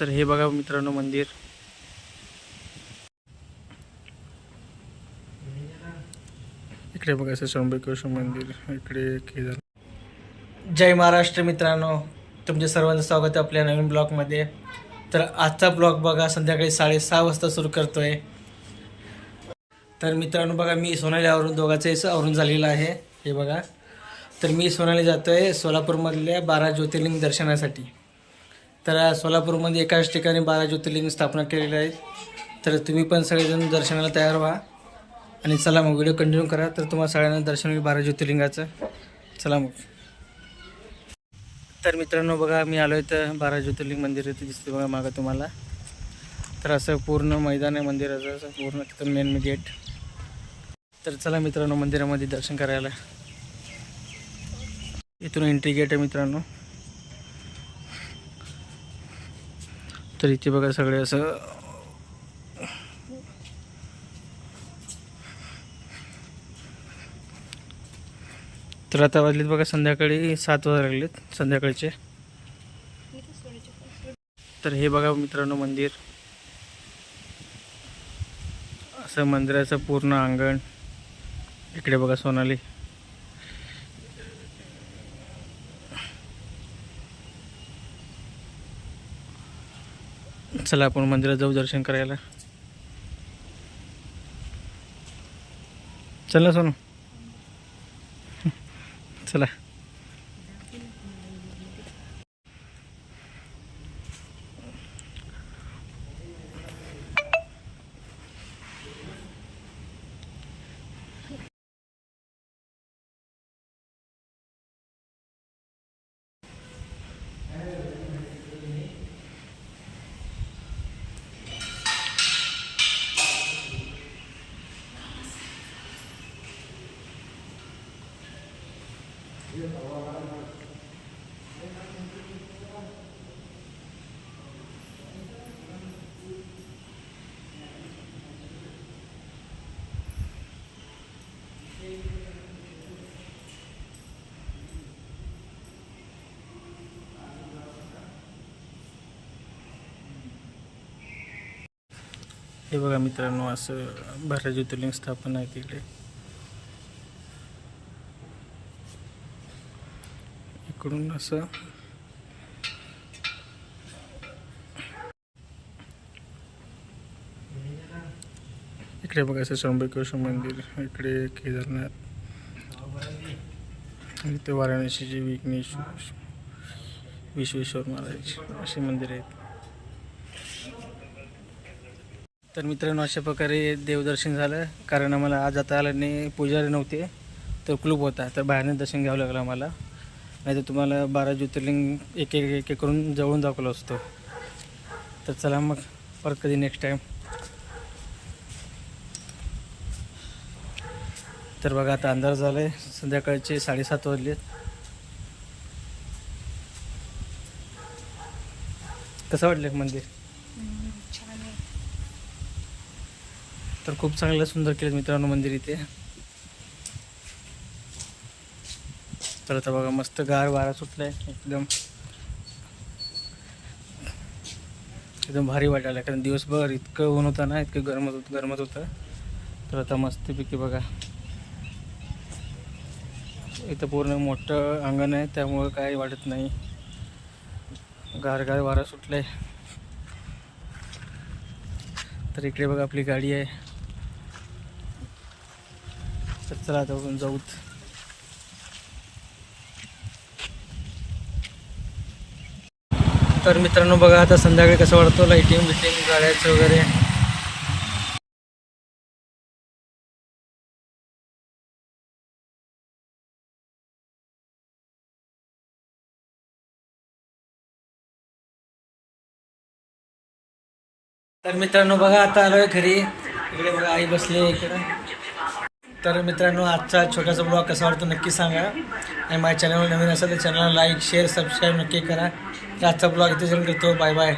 तर हे बघा मित्रांनो मंदिर. इकडे बघा असं शंभेश्वर मंदिर. इकडे केदार जय महाराष्ट्र मित्रांनो. तुमच्या सर्वांचं स्वागत आहे आपल्या नवीन ब्लॉगमध्ये तर आजचा ब्लॉग बघा संध्याकाळी साडेसहा वाजता सुरू करतोय. तर मित्रांनो बघा मी सोनाली आवरून दोघांचं आवरून झालेलं आहे. हे बघा. तर मी सोनाली जातोय सोलापूरमधल्या बारा ज्योतिर्लिंग दर्शनासाठी. तर सोलापूरमध्ये एकाच ठिकाणी बारा ज्योतिर्लिंग स्थापना केलेली आहे तर तुम्ही पण सगळेजण दर्शनाला तयार व्हा. आणि चला मग व्हिडिओ कंटिन्यू करा. तर तुम्हाला सगळ्यांना दर्शन होईल बारा ज्योतिर्लिंगाचं. चला मग. तर मित्रांनो बघा मी आलो आहे तर बारा ज्योतिर्लिंग मंदिर इथे दिसते बघा मागं तुम्हाला. तर असं पूर्ण मैदान आहे मंदिराचं असं पूर्ण तिथं मेन गेट तर चला मित्रांनो मंदिरामध्ये दर्शन करायला. इथून एंट्री गेट आहे मित्रांनो. तर इथे बघा सगळे असं. तर आता वाजलेत बघा संध्याकाळी सात वाजा लागलेत संध्याकाळचे. तर हे बघा मित्रांनो मंदिर. असं मंदिराचं पूर्ण अंगण. इकडे बघा सोनाली. चला आपण मंदिरात जाऊ दर्शन करायला. चल ना सोनू. चला. हे बघा मित्रांनो असं बारा ज्योतिर्लिंग स्थापना आहे तिकडे इकडून असं. इकडे बघा असं शंभेश्वर मंदिर इकडे केदारनाथ. आणि ते वाराणसीचे विघ्नेश विश्वेश्वर महाराज असे मंदिर आहेत. तर मित्रांनो अशा प्रकारे देवदर्शन झालं. कारण आम्हाला आज आता आलं नाही पुजारी नव्हते तर क्लूप होता. तर बाहेरने दर्शन घ्यावं लागलं आम्हाला. नाही तर तुम्हाला बारा ज्योतिर्लिंग एक एक एक एक करून जवळून दाखवलं असतो. तर चला मग परत कधी नेक्स्ट टाईम तर बघा आता अंधार झाला आहे संध्याकाळचे साडेसात वाजलेत. कसं वाटलं मंदिर? तर खूप चांगलं सुंदर केलं मित्रांनो मंदिर इथे. तर आता बघा मस्त गार वारा सुटलाय. एकदम एकदम भारी वाटायला कारण दिवसभर इतकं ऊन होतं ना इतकं गरमत होत गरमत होतं. तर आता मस्तपैकी बघा. इथं पूर्ण मोठं अंगण आहे त्यामुळं काही वाटत नाही. गार गार वारा सुटलाय. तर इकडे बघा आपली गाडी आहे. तर चला आता आपण जाऊत. तर मित्रांनो बघा आता संध्याकाळी कसं वाढतो लाईटिंग बिटिंग गाड्याचं वगैरे. तर मित्रांनो बघा आता आलोय घरी. इकडे बघा आई बसली आहे इकडे. तर मित्रांनो आजचा छोटासा ब्लॉग कसा वाटतो नक्की सांगा. आणि माझ्या चॅनलवर नवीन असेल तर चॅनलला लाईक शेअर सबस्क्राईब नक्की करा. तर आजचा ब्लॉग इथे करतो बाय बाय